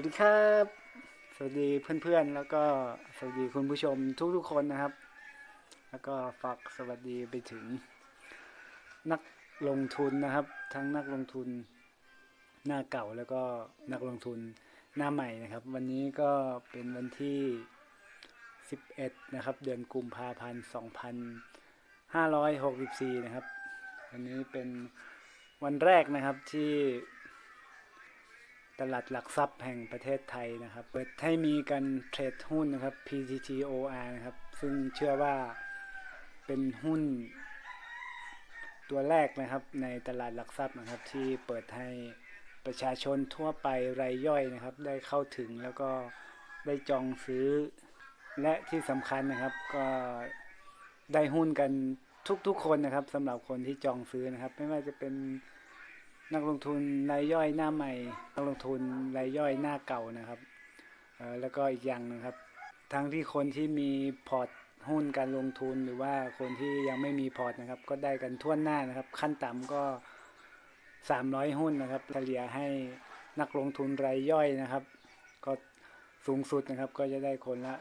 วัสดีครับ สวัสดีเพื่อนๆ แล้วก็สวัสดีคุณผู้ชมทุกๆคนนะครับ แล้วก็ฝากสวัสดีไปถึงนักลงทุนนะครับ ทั้งนักลงทุนหน้าเก่าแล้วก็นักลงทุนหน้าใหม่นะครับ วันนี้ก็เป็นวันที่ 11 นะครับ เดือนกุมภาพันธ์ 2564 นะครับ วันนี้เป็นวันแรกนะครับที่ ตลาดหลักทรัพย์แห่งประเทศไทยนะครับ เปิดให้มีการเทรดหุ้นนะครับ PTTOR นะครับ ซึ่งเชื่อว่าเป็นหุ้นตัวแรกนะครับในตลาดหลักทรัพย์นะครับ ที่เปิดให้ประชาชนทั่วไปรายย่อยนะครับ ได้เข้าถึงแล้วก็ได้จองซื้อ และที่สำคัญนะครับก็ได้หุ้นกันทุกๆคนนะครับสำหรับคนที่จองซื้อนะครับ ไม่ว่าจะเป็น นักลงทุนรายย่อยหน้าใหม่ นักลงทุนรายย่อยหน้าเก่านะครับเอ่อแล้วก็อีกอย่างหนะครับ ทั้งที่คนที่มีพอร์ตหุ้นการลงทุนหรือว่าคนที่ยังไม่มีพอร์ตนะครับ ก็ได้กันทั่วหน้านะครับ ขั้นต่ำก็ 300 หุ้นนะครับเฉลี่ยให้นักลงทุนรายย่อยนะครับ ก็สูงสุดนะครับ ก็จะได้คนละ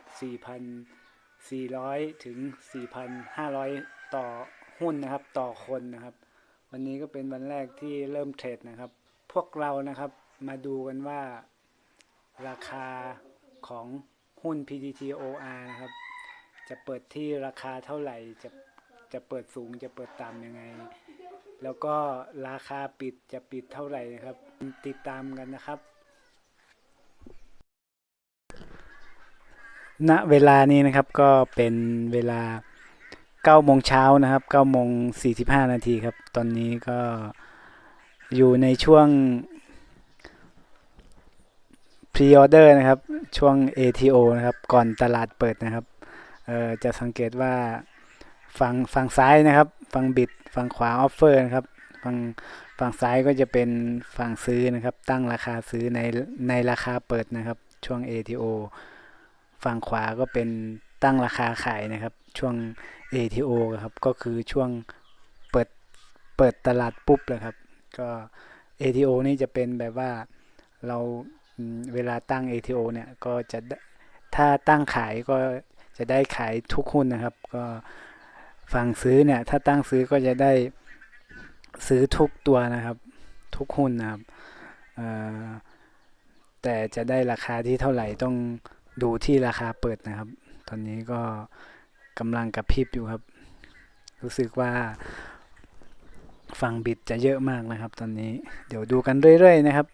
4,400 ถึง 4,500 ต่อหุ้นนะครับ ต่อคนนะครับ วันนี้ก็เป็นวันแรกที่เริ่มเทรดนะครับ พวกเรานะครับมาดูกันว่าราคาของหุ้น PTTOR นะครับ จะเปิดที่ราคาเท่าไหร่ จะจะเปิดสูงจะเปิดต่ำยังไง แล้วก็ราคาปิดจะปิดเท่าไหร่นะครับ ติดตามกันนะครับ ณ เวลานี้นะครับก็เป็นเวลา 9โมงเช้านะครับ9โมง45นาทีครับ ตอนนี้ก็อยู่ในช่วง pre-order นะครับ ช่วง ATO นะครับ ก่อนตลาดเปิดนะครับจะสังเกตว่าฝั่งฝั่งซ้ายนะครับฝั่งบิดฝั่งขวา offer นะครับฝั่งฝั่งซ้ายก็จะเป็นฝั่งซื้อนะครับ ตั้งราคาซื้อในในราคาเปิดนะครับ ช่วง ATO ฝั่งขวาก็เป็นตั้งราคาขายนะครับ ช่วง ATO ครับก็คือช่วงเปิดเปิดตลาดปุ๊บเลยครับ ก็ ATO นี่จะเป็นแบบว่าเราเวลาตั้ง ATO เนี่ยก็จะถ้าตั้งขายก็จะได้ขายทุกหุ้นนะครับ ก็ฝั่งซื้อเนี่ยถ้าตั้งซื้อก็จะได้ซื้อทุกตัวนะครับ ทุกหุ้นนะครับแต่จะได้ราคาที่เท่าไหร่ต้องดูที่ราคาเปิดนะครับ ตอนนี้ก็ กำลังกระพริบอยู่ครับ รู้สึกว่าฝั่งบิดจะเยอะมากนะครับ ตอนนี้เดี๋ยวดูกันเรื่อยๆนะครับ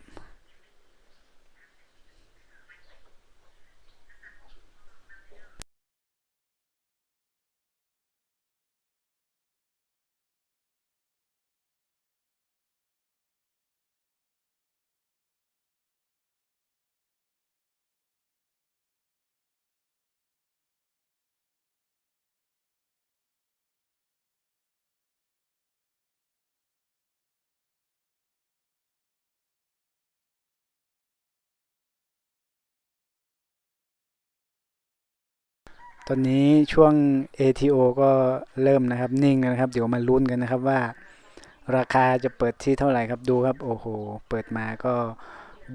ตอนนี้ช่วง ATO ก็เริ่มนะครับนิ่งนะครับ เดี๋ยวมาลุ้นกันนะครับว่า ราคาจะเปิดที่เท่าไหร่ครับดูครับ โอ้โห เปิดมาก็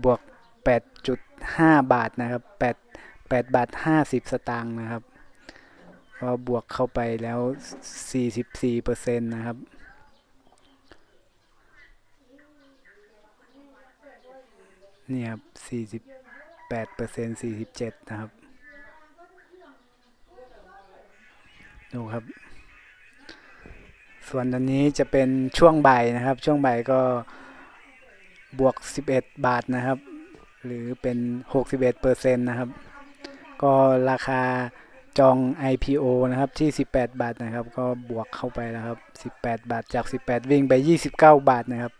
บวก 8.5 บาทนะครับ 8 8 บาท 50 สตางค์นะครับก็บวกเข้าไปแล้ว 44เปอร์เซ็นต์นะครับ นี่ครับ 48เปอร์เซ็นต์47 นะครับ ดูครับ ส่วนอันนี้จะเป็นช่วงบ่ายนะครับ ช่วงบ่ายก็บวก 11 บาทนะครับ หรือเป็น 61เปอร์เซ็นต์นะครับ ก็ราคาจอง IPO นะครับที่ 18 บาทนะครับ ก็บวกเข้าไปแล้วครับ 18 บาทจาก 18 วิ่งไป 29 บาทนะครับ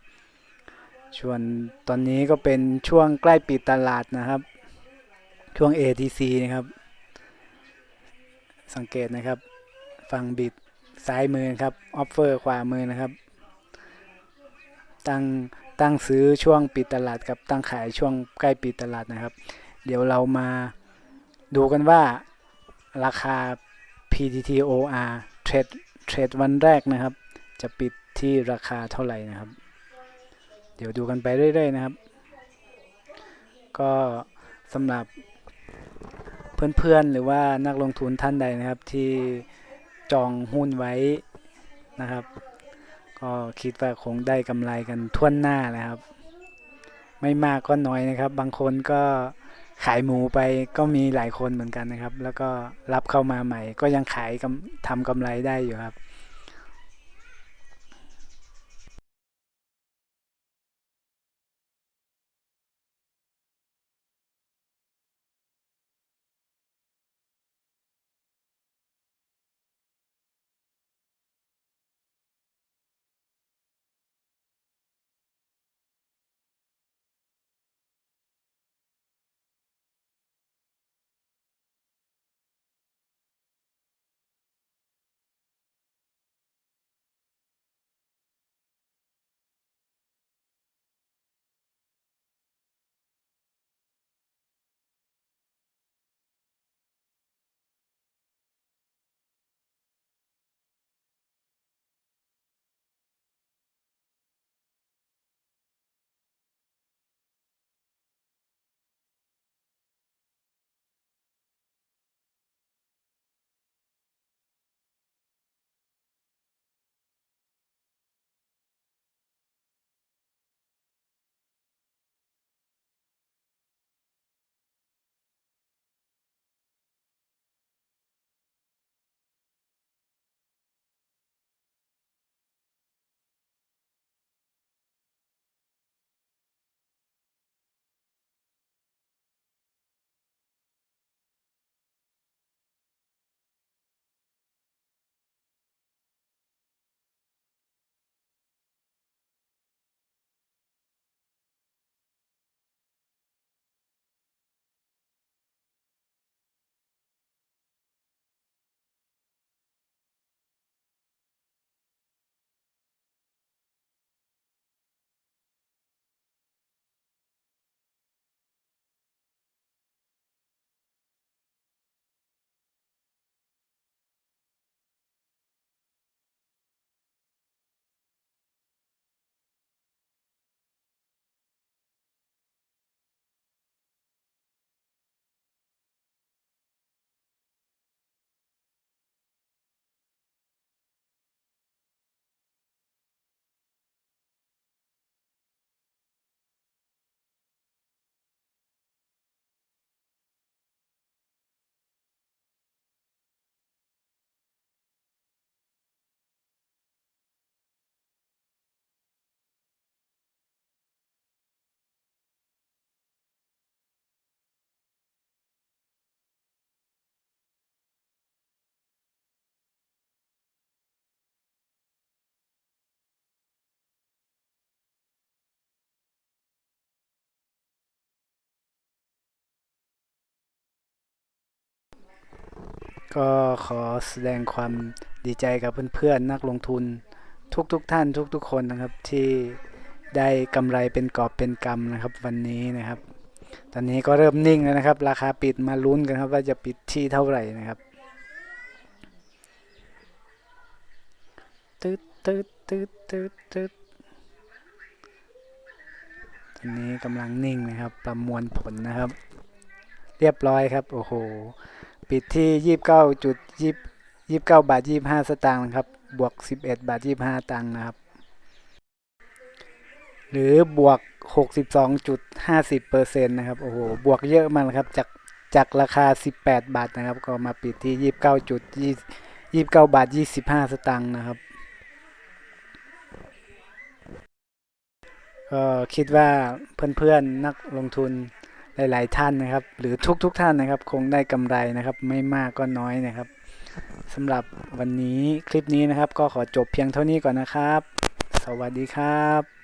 ส่วนตอนนี้ก็เป็นช่วงใกล้ปิดตลาดนะครับ ช่วง ATC นะครับ สังเกตนะครับ ฝั่งบิดซ้ายมือครับออฟเฟอร์ขวามือนะครับ ตั้งตั้งซื้อช่วงปิดตลาดกับตั้งขายช่วงใกล้ปิดตลาดนะครับ เดี๋ยวเรามาดูกันว่าราคา PTTOR เทรดเทรดวันแรกนะครับ จะปิดที่ราคาเท่าไหร่นะครับ เดี๋ยวดูกันไปเรื่อยๆนะครับ ก็สำหรับเพื่อนๆหรือว่านักลงทุนท่านใดนะครับที่ จองหุ้นไว้นะครับ ก็คิดว่าคงได้กำไรกันทั่วหน้านะครับ ไม่มากก็น้อยนะครับ บางคนก็ขายหมูไปก็มีหลายคนเหมือนกันนะครับ แล้วก็รับเข้ามาใหม่ ก็ยังขายทำกำไรได้อยู่ครับ ก็ขอแสดงความดีใจกับเพื่อนๆ นักลงทุน ทุกๆทท่านทุกๆคนนะครับที่ได้กำไรเป็นกอบเป็นกำนะครับวันนี้นะครับ ตอนนี้ก็เริ่มนิ่งแล้วนะครับ ราคาปิดมาลุ้นกันครับ ว่าจะปิดที่เท่าไหร่นะครับตึ๊ดตึ๊ดตึ๊ดตึ๊ดตึ๊ดตอนนี้กำลังนิ่งนะครับ ประมวลผลนะครับ เรียบร้อยครับ โอ้โห ปิดที่ยี่สิบเก้าจุดยี่ยี่สิบเก้าบาทยี่ห้าสตางค์นะครับ บวกสิบเอ็ดบาทยี่ห้าตังค์นะครับ หรือบวกหกสิบสองจุดห้าสิบเปอร์เซ็นต์นะครับ โอ้โห บวกเยอะมากครับ จากจากราคาสิบแปดบาทนะครับ ก็มาปิดที่ยี่สิบเก้าจุดยี่ยี่สิบเก้าบาทยี่สิบห้าสตางค์นะครับก็คิดว่าเพื่อนๆนักลงทุน หลาย ๆ ท่านนะครับ หรือทุก ๆทท่านนะครับ คงได้กำไรนะครับ ไม่มากก็น้อยนะครับสำหรับวันนี้คลิปนี้นะครับ ก็ขอจบเพียงเท่านี้ก่อนนะครับ สวัสดีครับ